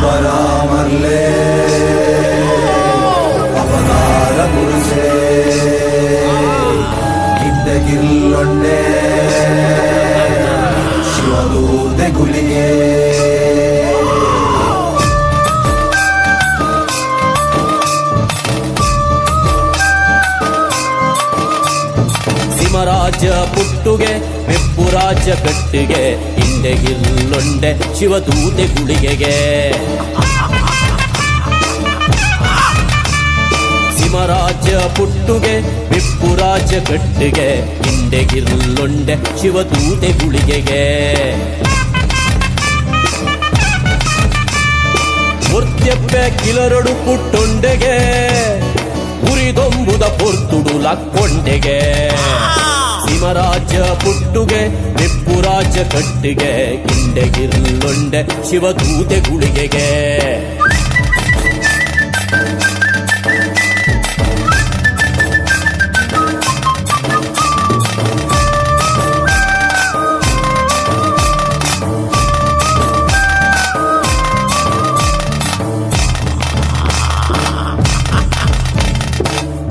but I'm ಸಿಮರಾಜ ಪುಟ್ಟುಗೆ ಬೆಪ್ಪುರಾಜ ಕಟ್ಟಿಗೆ ಹಿಂದೆಗಿಲ್ಲೊಂಡೆ ಶಿವದೂತೆ ಗುಳಿಗೆಗೆ. ಸಿಂಹರಾಜ ಪುಟ್ಟುಗೆ ಬೆಪ್ಪುರಾಜ ಕಟ್ಟಿಗೆ ಹಿಂದೆಗಿಲ್ಲೊಂಡೆ ಶಿವದೂತೆ ಗುಳಿಗೆಗೆ. ಮುರ್ತ್ಯಪ್ಪೆ ಕಿಲರಡು ಪುಟ್ಟೊಂಡೆಗೆ. ಉರಿದೊಂಬುದ ಪೊರ್ತುಡು ಲಕ್ಕೊಂಡೆಗೆ ಸಿಮರಾಜ ಪುಟ್ಟುಗೆ ಬೆಪ್ಪುರಾಜ ಕಟ್ಟಿಗೆ ಕಿಂಡೆಗಿಲ್ಲೊಂಡೆ ಶಿವದೂತೆ ಗುಳಿಗೆಗೆ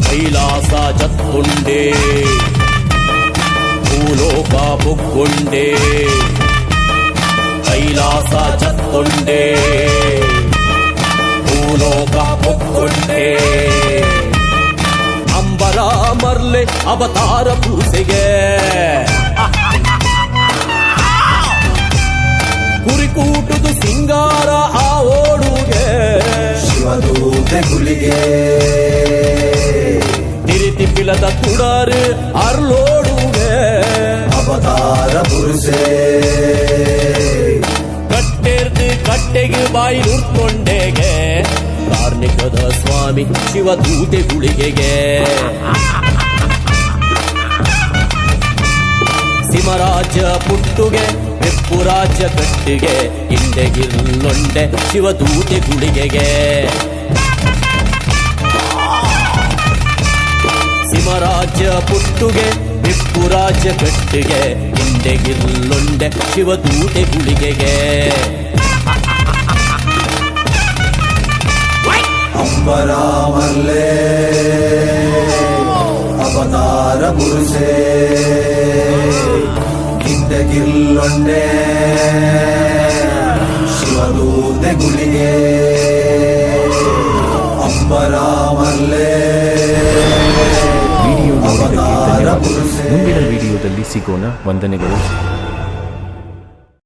ಕೈಲಾಸ ಜತ್ತುಂಡೆ ಭೂಲೋಕ ಬುಗ್ಗುಂಡೆ ಕೈಲಾಸ ಜತ್ತುಂಡೆ ಭೂಲೋಕ ಬುಗ್ಗುಂಡೆ ಅಂಬರ ಮರ್ಲೆ ಅವತಾರ ಪೂಸೆಗೆ ಕುರಿಕೂಟುದು ಸಿಂಗಾರ ಆ ಓಡುಗೆ ಶಿವದೂತೆ ಗುಳಿಗೆ ತಿರಿತಿ ಪಿಲದ ತುಡರು ಅರ್ಲೋಡುಗೆ ಅವತಾರ ಪುರುಷೇ ಕಟ್ಟೆರ್ದು ಕಟ್ಟೆಗೆ ಬಾಯಿ ನುರ್ಕೊಂಡೆಗೆ ಕಾರ್ಣಿಕದ ಸ್ವಾಮಿ ಶಿವದೂತೆ ಗುಳಿಗೆಗೆ ಸಿಮರಾಜ ಪುಟ್ಟುಗೆ ಬೆಪ್ಪುರಾಜ ಕಟ್ಟಿಗೆ ಹಿಂದೆಗಿಲ್ಲೊಂಡೆ ಶಿವದೂತೆ ಗುಳಿಗೆಗೆ ಪುಟ್ಟುಗೆ ಬೆಪ್ಪುರಾಜ ಕಟ್ಟಿಗೆ ಹಿಂದೆಗಿಲ್ಲೊಂಡೆ ಶಿವದೂತೆ ಗುಳಿಗೆಗೆ ಅಂಬರಾಮಲ್ಲೇ ಅವತಾರ ಪುರುಷೇ ಗಿದ್ದಗಿಲ್ಲೊಂಡೆ ಶಿವದೂತೆ ಗುಳಿಗೆ ಮುಂದಿನ ವಿಡಿಯೋದಲ್ಲಿ ಸಿಗೋಣ. ವಂದನೆಗಳು.